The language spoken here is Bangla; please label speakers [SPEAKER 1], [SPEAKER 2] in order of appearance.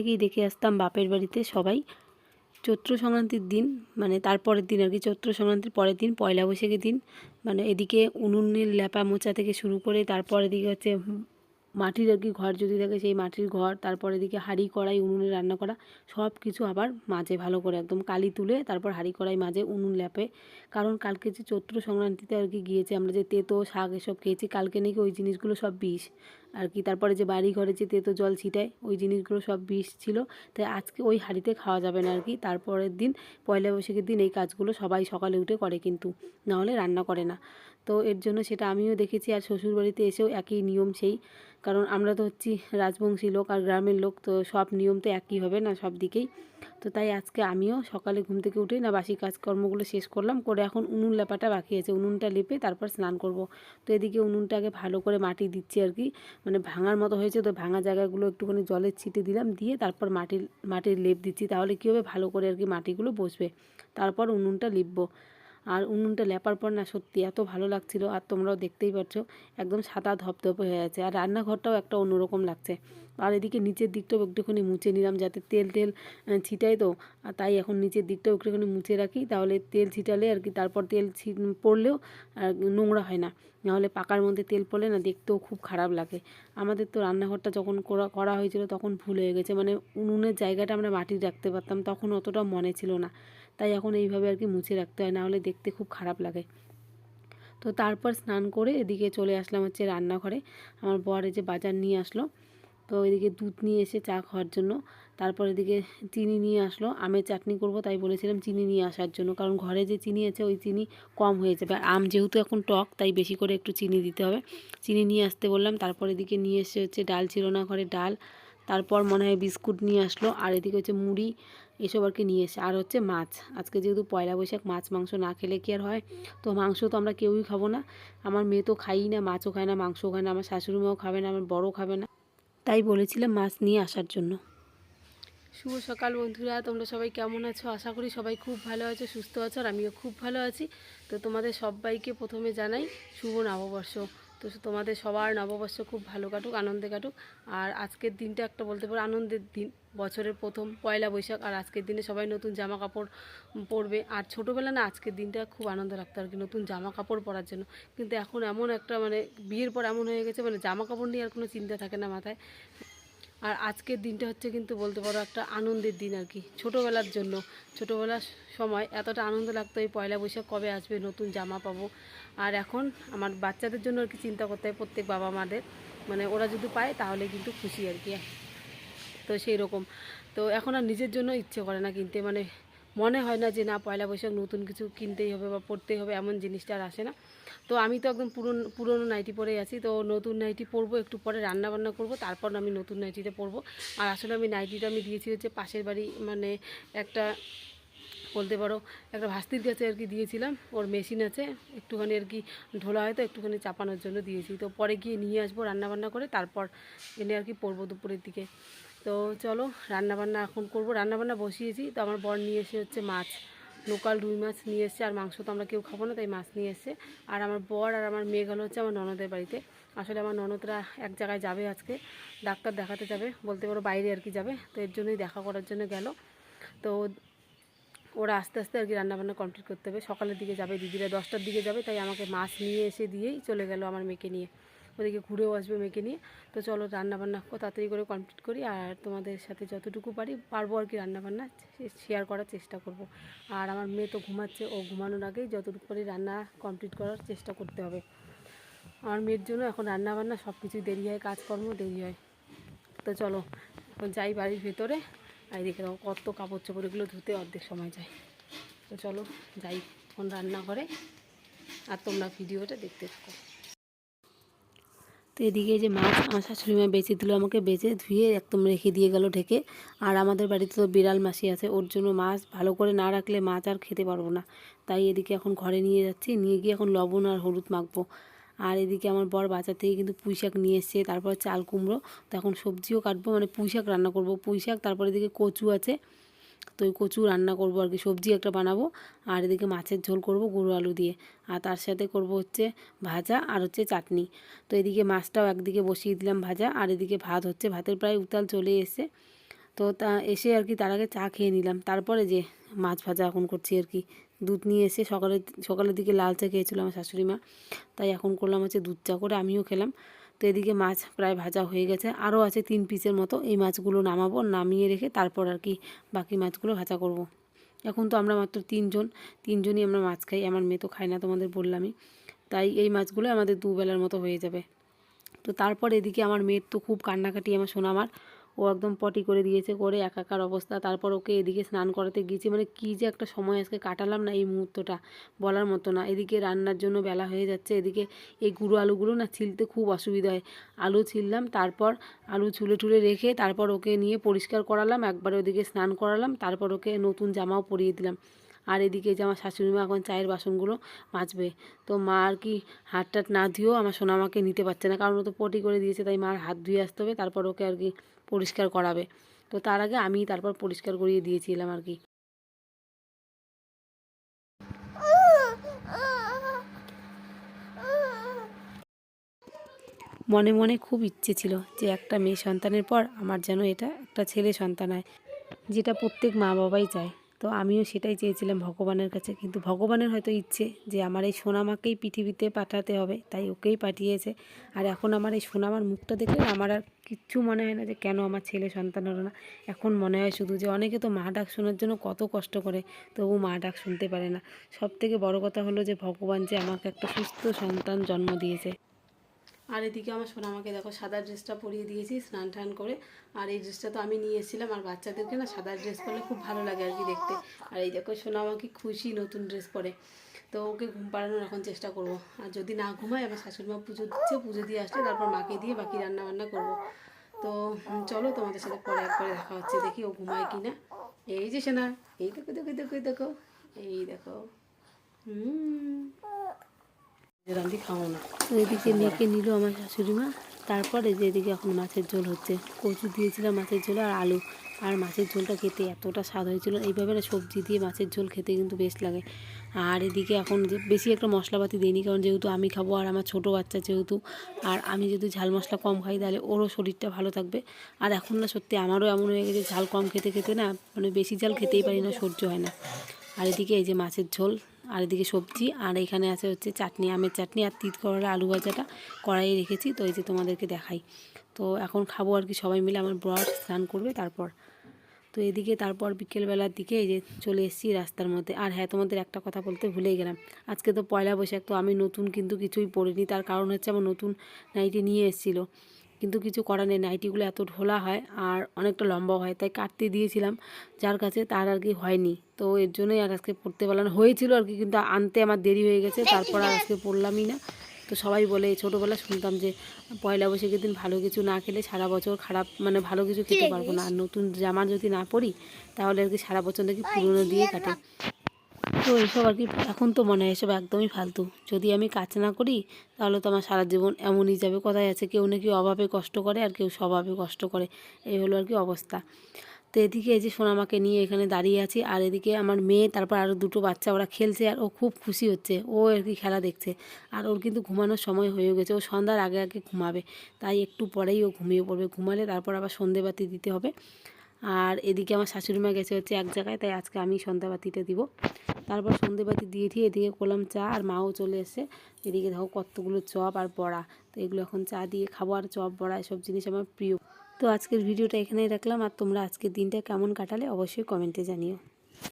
[SPEAKER 1] থেকেই দেখে আসতাম বাপের বাড়িতে সবাই। চৈত্র সংক্রান্তির দিন মানে তারপরের দিন আর কি, চৈত্র সংক্রান্তির পরের দিন, পয়লা বৈশাখের দিন মানে এদিকে উনুনের ল্যাপা মোচা থেকে শুরু করে তারপর এদিকে হচ্ছে মাটির আর কি ঘর যদি থাকে সেই মাটির ঘর, তারপর এদিকে হাঁড়ি কড়াই, উনুনে রান্না করা, সব কিছু আবার মাঝে ভালো করে একদম কালি তুলে তারপর হাঁড়ি কড়াই মাঝে উনুন ল্যাপে। কারণ কালকে যে চৈত্র সংক্রান্তিতে আর কি গিয়েছে, আমরা যে তেতো, শাক এসব খেয়েছি, কালকে নাকি ওই জিনিসগুলো সব বিষ। আর কি তারপরে যে বাড়ি ঘরে যে তেতো জল ছিটায়, ওই জিনিসগুলো সব বিষ ছিল। তাই আজকে ওই হাঁড়িতে খাওয়া যাবে না আর কি। তারপরের দিন, পয়লা বৈশাখের দিন এই কাজগুলো সবাই সকালে উঠে করে কিন্তু, নাহলে রান্না করে না। তো এর জন্য সেটা আমিও দেখেছি আর শ্বশুরবাড়িতে এসেও একই নিয়ম সেই। কারণ আমরা তো হচ্ছি রাজবংশী লোক আর গ্রামের লোক, তো সব নিয়ম তো একই হবে না সব দিকেই। তো তাই আজকে আমিও সকালে ঘুম থেকে উঠেই না বাসি কাজকর্মগুলো শেষ করলাম, করে এখন উনুন লেপাটা বাকি আছে। উনুনটা লেপে তারপর স্নান করব। তো এদিকে উনুনটাকে ভালো করে মাটি দিচ্ছি আর কি। মানে ভাঙার মতো হয়েছে তো ভাঙা জায়গাগুলো একটুখানি জলের ছিটে দিলাম, দিয়ে তারপর মাটির মাটির লেপ দিচ্ছি। তাহলে কী হবে? ভালো করে আর কি মাটিগুলো বসবে। তারপর উনুনটা লিপবো। আর উনুনটা লেপার পর না সত্যি এত ভালো লাগছিল আর তোমরাও দেখতেই পাচ্ছ একদম সাদা ধপধপে হয়ে আছে। আর রান্নাঘরটাও একটা অন্যরকম লাগছে। আর এদিকে নিচের দিকটাও একটুখানি মুছে নিলাম যাতে তেল টেল ছিটাই তো। আর তাই এখন নিচের দিকটাও একটুখানি মুছে রাখি, তাহলে তেল ছিটালে আর কি তারপর তেল পড়লেও আর নোংরা হয় না। নাহলে পাকার মধ্যে তেল পড়লে না দেখতেও খুব খারাপ লাগে। আমাদের তো রান্নাঘরটা যখন করা করা হয়েছিল তখন ভুল হয়ে গেছে। মানে উনুনের জায়গাটা আমরা মাটি রাখতে পারতাম, তখন অতটা মনে ছিল না। তাই এখন এইভাবে আর কি মুছে রাখতে হয় নাহলে দেখতে খুব খারাপ লাগে। তো তারপর স্নান করে এদিকে চলে আসলাম হচ্ছে রান্নাঘরে। আমার বর যে বাজার নিয়ে আসলো, তো এদিকে দুধ নিয়ে এসে চা খাওয়ার জন্য। তারপর এদিকে চিনি নিয়ে আসলো। আমের চাটনি করব তাই বলেছিলাম চিনি নিয়ে আসার জন্য, কারণ ঘরে যে চিনি আছে ওই চিনি কম হয়ে যাবে। আর আম যেহেতু এখন টক, তাই বেশি করে একটু চিনি দিতে হবে। চিনি নিয়ে আসতে বললাম, তারপর এদিকে নিয়ে এসে হচ্ছে ডাল ছিল না ঘরে, ডাল। তারপর মনে হয় বিস্কুট নিয়ে আসলো। আর এদিকে হচ্ছে মুড়ি এসব আর কি নিয়ে এসে। আর হচ্ছে মাছ, আজকে যেহেতু পয়লা বৈশাখ, মাছ, মাংস না খেলে কি আর হয়? তো মাংস তো আমরা কেউই খাব না। আমার মেয়ে তো খাই না, মাছও খায় না, মাংসও খায় না, আমার শাশুড়ি মাও খাবে না, আমার বড়ও খাবে না। তাই বলেছিলাম মাছ নিয়ে আসার জন্য। শুভ সকাল বন্ধুরা, তোমরা সবাই কেমন আছো? আশা করি সবাই খুব ভালো আছো, সুস্থ আছো, আর আমিও খুব ভালো আছি। তো তোমাদের সবাইকে প্রথমে জানাই শুভ নববর্ষ। তো তোমাদের সবার নববর্ষ খুব ভালো কাটুক, আনন্দে কাটুক। আর আজকের দিনটা একটা বলতে পারো, আনন্দের দিন। বছরের প্রথম পয়লা বৈশাখ, আর আজকের দিনে সবাই নতুন জামা কাপড় পরবে। আর ছোটোবেলা না, আজকের দিনটা খুব আনন্দ লাগতো আর কি, নতুন জামা কাপড় পরার জন্য। কিন্তু এখন এমন একটা মানে বিয়ের পর এমন হয়ে গেছে মানে জামা কাপড় নিয়ে আর কোনো চিন্তা থাকে না মাথায়। আর আজকের দিনটা হচ্ছে কিন্তু বলতে পারো একটা আনন্দের দিন আর কি। ছোটোবেলার জন্য। ছোটোবেলার সময় এতটা আনন্দ লাগতো এই পয়লা বৈশাখ কবে আসবে, নতুন জামা পাবো। আর এখন আমার বাচ্চাদের জন্য আর কি চিন্তা করতে হয় প্রত্যেক বাবা মাদের। মানে ওরা যদি পায় তাহলে কিন্তু খুশি আর কি। তো সেই রকম তো এখন আর নিজের জন্য ইচ্ছে করে না কিনতে। মানে মনে হয় না যে না, পয়লা বৈশাখ নতুন কিছু কিনতেই হবে বা পড়তেই হবে, এমন জিনিসটা আর আসে না। তো আমি তো একদম পুরনো পুরনো নাইটি পরেই আছি। তো নতুন নাইটি পরবো, একটু পরে রান্না বান্না করব, তারপর আমি নতুন নাইটিতে পরবো। আর আসলে আমি নাইটিটা আমি দিয়েছি হচ্ছে পাশের বাড়ি মানে একটা বলতে পারো, একটা ভাস্তির কাছে আর কি দিয়েছিলাম। ওর মেশিন আছে, একটুখানি আর কি ঢোলা হয়তো একটুখানি চাপানোর জন্য দিয়েছি। তো পরে গিয়ে নিয়ে আসব রান্নাবান্না করে, তারপর এনে আর কি পরবো দুপুরের দিকে। তো চলো রান্নাবান্না এখন করব। রান্নাবান্না বসিয়েছি। তো আমার বর নিয়ে এসে হচ্ছে মাছ, লোকাল রুই মাছ নিয়ে এসছে। আর মাংস তো আমরা কেউ খাব না, তাই মাছ নিয়ে এসছে। আর আমার বর আর আমার মেয়ে গেলো হচ্ছে আমার ননদের বাড়িতে। আসলে আমার ননদরা এক জায়গায় যাবে আজকে। ডাক্তার দেখাতে যাবে। বলতে পারো বাইরে আর কি যাবে। তো এর জন্যই দেখা করার জন্য গেল। তো ওরা আস্তে আস্তে আর কি রান্নাবান্না কমপ্লিট করতে হবে। সকালের দিকে যাবে, দিদিরা দশটার দিকে যাবে। তাই আমাকে মাছ নিয়ে এসে দিয়েই চলে গেল আমার মেয়েকে নিয়ে। ওদিকে ঘুরেও আসবে মেয়েকে নিয়ে। তো চলো রান্নাবান্না তাড়াতাড়ি করে কমপ্লিট করি আর তোমাদের সাথে যতটুকু পারি পারব আর কি রান্নাবান্না শেয়ার করার চেষ্টা করব। আর আমার মেয়ে তো ঘুমাচ্ছে, ও ঘুমানোর আগেই যতটুকু পারি রান্না কমপ্লিট করার চেষ্টা করতে হবে। আমার মেয়ের জন্য এখন রান্নাবান্না সব কিছুই দেরি হয়, কাজকর্ম দেরি হয়। তো চলো, এখন যাই বাড়ির ভেতরে। আর দেখে দেখো কত কাপড় চোপড় এগুলো ধুতে অর্ধেক সময় যায়। তো চলো যাই এখন রান্না করে আর তোমরা ভিডিওটা দেখতে থাকো। তো এদিকে যে মাছ, আমার শাশুড়ি মা বেঁচে দিল আমাকে, বেঁচে ধুয়ে একদম রেখে দিয়ে গেল ঢেকে। আর আমাদের বাড়িতে তো বিড়াল মাসি আছে, ওর জন্য মাছ ভালো করে না রাখলে মাছ আর খেতে পারব না। তাই এদিকে এখন ঘরে নিয়ে যাচ্ছি, নিয়ে গিয়ে এখন লবণ আর হলুদ মাখবো। আর এদিকে আমার বর বাজার থেকে কিন্তু পুঁই শাক নিয়ে এসছে, তারপর চাল কুমড়ো। তো এখন সবজিও কাটবো মানে পুঁই শাক রান্না করব। পুঁই শাক, তারপর এদিকে কচু আছে। তো ওই কচু রান্না করব আর কি। সবজি একটা বানাবো আর এদিকে মাছের ঝোল করব গুঁড়ো আলু দিয়ে। আর তার সাথে করব হচ্ছে ভাজা আর হচ্ছে চাটনি। তো এদিকে মাছটাও একদিকে বসিয়ে দিলাম ভাজা আর এদিকে ভাত হচ্ছে, ভাতের প্রায় উতাল চলে এসে তো তা এসে আর কি তার আগে চা খেয়ে নিলাম। তারপরে যে মাছ ভাজা এখন করছি আর কি। দুধ নিয়ে এসে সকালে, সকালের দিকে লাল চা খেয়েছিল আমার শাশুড়ি মা। তাই এখন করলাম হচ্ছে দুধ চা করে আমিও খেলাম। তো এদিকে মাছ প্রায় ভাজা হয়ে গেছে। আরও আছে তিন পিসের মতো। এই মাছগুলো নামাবো, নামিয়ে রেখে তারপর আর কি বাকি মাছগুলো ভাজা করব। এখন তো আমরা মাত্র তিনজন, তিনজনই আমরা মাছ খাই। আমার মেয়ে তো খাই না তোমাদের বললামই। তাই এই মাছগুলো আমাদের দুবেলার মতো হয়ে যাবে। তো তারপর এদিকে আমার মেয়ের তো খুব কান্নাকাটি আমার সোনামার। ও একদম পটি করে দিয়েছে, করে একাকার অবস্থা। তারপর ওকে এদিকে স্নান করাতে গিয়েছি। মানে কী যে একটা সময় আজকে কাটালাম না এই মুহূর্তটা বলার মতো না। এদিকে রান্নার জন্য বেলা হয়ে যাচ্ছে। এদিকে এই গুঁড়ো আলুগুলো না ছিলতে খুব অসুবিধা হয়। আলু ছিললাম, তারপর আলু ছুলে টুলে রেখে তারপর ওকে নিয়ে পরিষ্কার করালাম। একবার ওদিকে স্নান করালাম, তারপর ওকে নতুন জামাও পরিয়ে দিলাম। আর এদিকে যে আমার শাশুড়ি মা এখন চায়ের বাসনগুলো মাজবে। তো মা আর কি হাত টাত না ধুয়েও আমার সোনামাকে নিতে পারছে না। কারণ ও তো পটি করে দিয়েছে, তাই মার হাত ধুয়ে আসতে হবে। তারপর ওকে আর কি পরিষ্কার করাবে। তো তার আগে আমি তারপর পরিষ্কার করিয়ে দিয়েছিলাম আর কি। মনে মনে খুব ইচ্ছে ছিল যে একটা মেয়ে সন্তানের পর আমার যেন এটা একটা ছেলে সন্তান হয়, যেটা প্রত্যেক মা বাবাই চায়। তো আমিও সেটাই চেয়েছিলাম ভগবানের কাছে। কিন্তু ভগবানের হয়তো ইচ্ছে যে আমার এই সোনামাকেই পৃথিবীতে পাঠাতে হবে, তাই ওকেই পাঠিয়েছে। আর এখন আমার এই সোনামার মুখটা দেখলে আমার আর কিচ্ছু মনে হয় না যে কেন আমার ছেলে সন্তান হলো না। এখন মনে হয় শুধু যে অনেকে তো মা ডাক শোনার জন্য কত কষ্ট করে, তবু মা ডাক শুনতে পারে না। সব থেকে বড় কথা হলো যে ভগবান যে আমাকে একটা সুস্থ সন্তান জন্ম দিয়েছে। আর এদিকে আমার সোনা আমাকে দেখো সাদা ড্রেসটা পরিয়ে দিয়েছি, স্নান টান করে। আর এই ড্রেসটা তো আমি নিয়ে এসেছিলাম, আর বাচ্চাদেরকে না সাদা ড্রেস পরলে খুব ভালো লাগে আর কি দেখতে। আর এই দেখো সোনা আমাকে খুশি নতুন ড্রেস পরে। তো ওকে ঘুম পাড়ানোর এখন চেষ্টা করব। আর যদি না ঘুমায়, আমার শাশুড়ি মা পুজো দিচ্ছে, পুজো দিয়ে আসলে তারপর মাকে দিয়ে বাকি রান্না বান্না করব। তো চলো তোমাদের সাথে পরে একবারে দেখা হচ্ছে, দেখি ও ঘুমায় কি না এই যে সোনা, এই দেখো দেখো দেখো দেখো, এই দেখো। হুম। খাও না। এদিকে মেয়েকে নিল আমার শাশুড়ি মা। তারপরে যে এদিকে এখন মাছের ঝোল হচ্ছে। কচু দিয়েছিলাম মাছের ঝোল আর আলু। আর মাছের ঝোলটা খেতে এতটা স্বাদ হয়েছিল। এইভাবে না সবজি দিয়ে মাছের ঝোল খেতে কিন্তু বেশ লাগে। আর এদিকে এখন যে বেশি একটা মশলাপাতি দিইনি কারণ যেহেতু আমি খাব আর আমার ছোটো বাচ্চা যেহেতু আর আমি যদি ঝাল মশলা কম খাই তাহলে ওরও শরীরটা ভালো থাকবে। আর এখন না সত্যি আমারও এমন হয়ে গেছে ঝাল কম খেতে খেতে না মানে বেশি ঝাল খেতেই পারি না সহ্য হয় না। আর এদিকে এই যে মাছের ঝোল আর এদিকে সবজি, আর এখানে আছে হচ্ছে চাটনি, আমের চাটনি আর তিত করলা আলু ভাজাটা। কড়াইয়ে রেখেছি, তো এই যে তোমাদেরকে দেখাই। তো এখন খাব আর কি সবাই মিলে, আমার ব্রড স্নান করবে তারপর। তো এদিকে তারপর বিকেলবেলার দিকে এই যে চলে এসেছি রাস্তার মধ্যে। আর হ্যাঁ তোমাদের একটা কথা বলতে ভুলেই গেলাম। আজকে তো পয়লা বৈশাখ, তো আমি নতুন কিন্তু কিছুই পড়িনি। তার কারণ হচ্ছে আমার নতুন নাইটি নিয়ে এসেছিল। কিন্তু কিছু করার নেই, নাইটিগুলো এত ঢোলা হয় আর অনেকটা লম্বা হয়, তাই কাটতে দিয়েছিলাম। যার কাছে তার আর কি হয়নি। তো এর জন্যই আর আজকে পড়তে পারলাম হয়েছিল আর কি, কিন্তু আনতে আমার দেরি হয়ে গেছে, তারপর আর আজকে পড়লামই না। তো সবাই বলে ছোটোবেলা শুনতাম যে, পয়লা বৈশাখের দিন ভালো কিছু না খেলে সারা বছর খারাপ মানে ভালো কিছু খেতে পারব না। আর নতুন জামা যদি না পরি, তাহলে আর কি সারা বছর নাকি পুরনো দিয়ে কাটে। তো এইসব আর কি এখন তো মনে হয় এসব একদমই ফালতু। যদি আমি কাজ না করি, তাহলে তো আমার সারা জীবন এমনই যাবে। কথাই আছে, কেউ নাকি অভাবে কষ্ট করে আর কেউ স্বভাবে কষ্ট করে। এই হলো আর কি অবস্থা। তো এদিকে এই যে সোনামাকে নিয়ে এখানে দাঁড়িয়ে আছি, আর এদিকে আমার মেয়ে, তারপর আরও দুটো বাচ্চা ওরা খেলছে আর ও খুব খুশি হচ্ছে। ও আর কি খেলা দেখছে। আর ওর কিন্তু ঘুমানোর সময় হয়ে গেছে। ও সন্ধ্যার আগে আগে ঘুমাবে। তাই একটু পরেই ও ঘুমিয়ে পড়বে। ঘুমালে তারপর আবার সন্ধেবাতি দিতে হবে। আর এদিকে আমার শাশুড়ি মা গেছে হচ্ছে এক জায়গায়, তাই আজকে আমি সন্ধ্যাবাতিটা দিব। তারপর সন্ধেবাতি দিয়ে দিয়ে এদিকে করলাম চা, আর মাও চলে এসে এদিকে দেখো কতগুলো চপ আর বড়া। তো এগুলো এখন চা দিয়ে খাব, আর চপ, বড়া এসব জিনিস আমার প্রিয়। তো আজকের ভিডিওটা এখানেই রাখলাম, আর তোমরা আজকের দিনটা কেমন কাটালে অবশ্যই কমেন্টে জানিও।